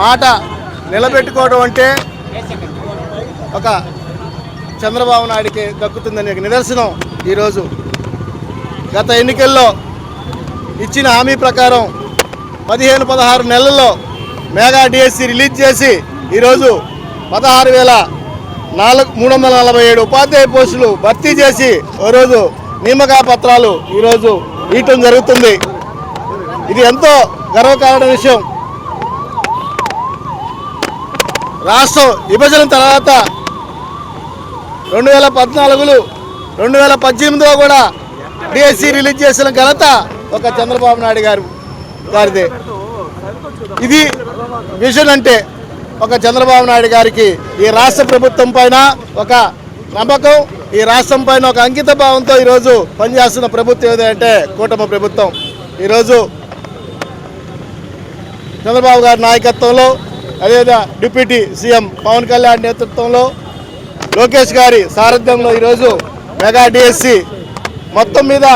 మాట నిలబెట్టుకోవడం అంటే ఒక చంద్రబాబు నాయుడికి దక్కుతుందనే నిదర్శనం ఈరోజు. గత ఎన్నికల్లో ఇచ్చిన హామీ ప్రకారం పదిహేను పదహారు నెలల్లో మెగా డిఎస్సి రిలీజ్ చేసి ఈరోజు పదహారు వేల నాలుగు మూడు వందల నలభై ఏడు ఉపాధ్యాయ పోస్టులు భర్తీ చేసి ఈరోజు నియమకా పత్రాలు ఈరోజు ఇవ్వటం జరుగుతుంది. ఇది ఎంతో గర్వకారణ విషయం. రాష్ట్రం విభజన తర్వాత రెండు వేల పద్నాలుగులో రెండు వేల పద్దెనిమిదిలో కూడా డిఎస్సి రిలీజ్ చేసిన ఘనత ఒక చంద్రబాబు నాయుడు గారు గారిదే. ఇది విజన్ అంటే ఒక చంద్రబాబు నాయుడు గారికి ఈ రాష్ట్ర ప్రభుత్వం పైన ఒక నమ్మకం ఈ రాష్ట్రం పైన ఒక అంకిత భావంతో ఈరోజు పనిచేస్తున్న ప్రభుత్వం ఏదంటే కూటమి ప్రభుత్వం. ఈరోజు చంద్రబాబు గారి నాయకత్వంలో అదేవిధంగా డిప్యూటీ సీఎం పవన్ కళ్యాణ్ నేతృత్వంలో లోకేష్ గారి సారథ్యంలో ఈరోజు మెగా డిఎస్సి మొత్తం మీద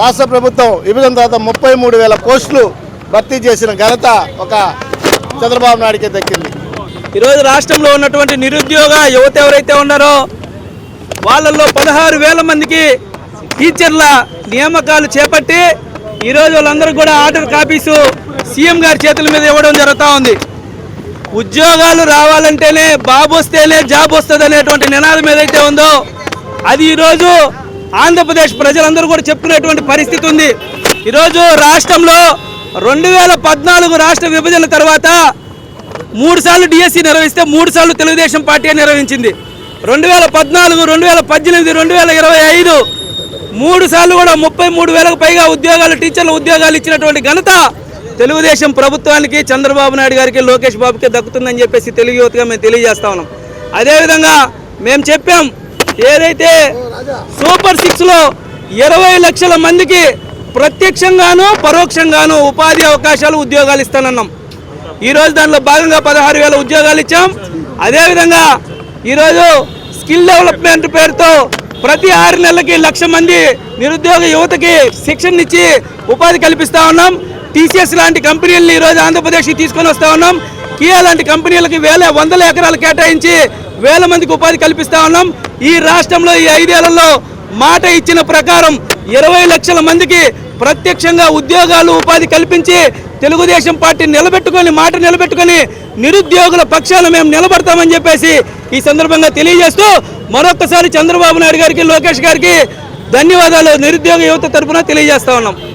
రాష్ట్ర ప్రభుత్వం విభజన తర్వాత ముప్పై మూడు వేల పోస్టులు భర్తీ చేసిన ఘనత ఒక చంద్రబాబు నాయుడికి దక్కింది. ఈరోజు రాష్ట్రంలో ఉన్నటువంటి నిరుద్యోగ యువత ఎవరైతే ఉన్నారో వాళ్ళల్లో పదహారు వేల మందికి టీచర్ల నియామకాలు చేపట్టి ఈరోజు వాళ్ళందరూ కూడా ఆర్డర్ కాపీసు సీఎం గారి చేతుల మీద ఇవ్వడం జరుగుతూ ఉంది. ఉద్యోగాలు రావాలంటేనే బాబు వస్తేనే జాబ్ వస్తుంది అనేటువంటి నినాదం ఏదైతే ఉందో అది ఈరోజు ఆంధ్రప్రదేశ్ ప్రజలందరూ కూడా చెప్పుకునేటువంటి పరిస్థితి ఉంది. ఈరోజు రాష్ట్రంలో రెండు వేల పద్నాలుగు రాష్ట్ర విభజన తర్వాత మూడు సార్లు డిఎస్సి నిర్వహిస్తే మూడు సార్లు తెలుగుదేశం పార్టీ నిర్వహించింది. రెండు వేల పద్నాలుగు రెండు వేల పద్దెనిమిది రెండు వేల ఇరవై ఐదు మూడు సార్లు కూడా ముప్పై మూడు వేలకు పైగా ఉద్యోగాలు టీచర్ల ఉద్యోగాలు ఇచ్చినటువంటి ఘనత తెలుగుదేశం ప్రభుత్వానికి చంద్రబాబు నాయుడు గారికి లోకేష్ బాబుకి దక్కుతుందని చెప్పేసి తెలుగు యువతగా మేము తెలియజేస్తా ఉన్నాం. అదేవిధంగా మేము చెప్పాం ఏదైతే సూపర్ సిక్స్లో ఇరవై లక్షల మందికి ప్రత్యక్షంగాను పరోక్షంగాను ఉపాధి అవకాశాలు ఉద్యోగాలు ఇస్తానన్నాం. ఈరోజు దానిలో భాగంగా పదహారు వేల ఉద్యోగాలు ఇచ్చాం. అదేవిధంగా ఈరోజు స్కిల్ డెవలప్మెంట్ పేరుతో ప్రతి ఆరు నెలలకి లక్ష మంది నిరుద్యోగ యువతకి శిక్షణ ఇచ్చి ఉపాధి కల్పిస్తా ఉన్నాం. టీసీఎస్ లాంటి కంపెనీలను ఈరోజు ఆంధ్రప్రదేశ్కి తీసుకొని వస్తా ఉన్నాం. కియా లాంటి కంపెనీలకి వేల వందల ఎకరాలు కేటాయించి వేల మందికి ఉపాధి కల్పిస్తా ఉన్నాం. ఈ రాష్ట్రంలో ఈ ఐదేళ్ళలో మాట ఇచ్చిన ప్రకారం ఇరవై లక్షల మందికి ప్రత్యక్షంగా ఉద్యోగాలు ఉపాధి కల్పించి తెలుగుదేశం పార్టీ నిలబెట్టుకొని మాట నిలబెట్టుకొని నిరుద్యోగుల పక్షాన మేము నిలబడతామని చెప్పేసి ఈ సందర్భంగా తెలియజేస్తూ మరొకసారి చంద్రబాబు నాయుడు గారికి లోకేష్ గారికి ధన్యవాదాలు. నిరుద్యోగ యువత తరఫున తెలియజేస్తా ఉన్నాం.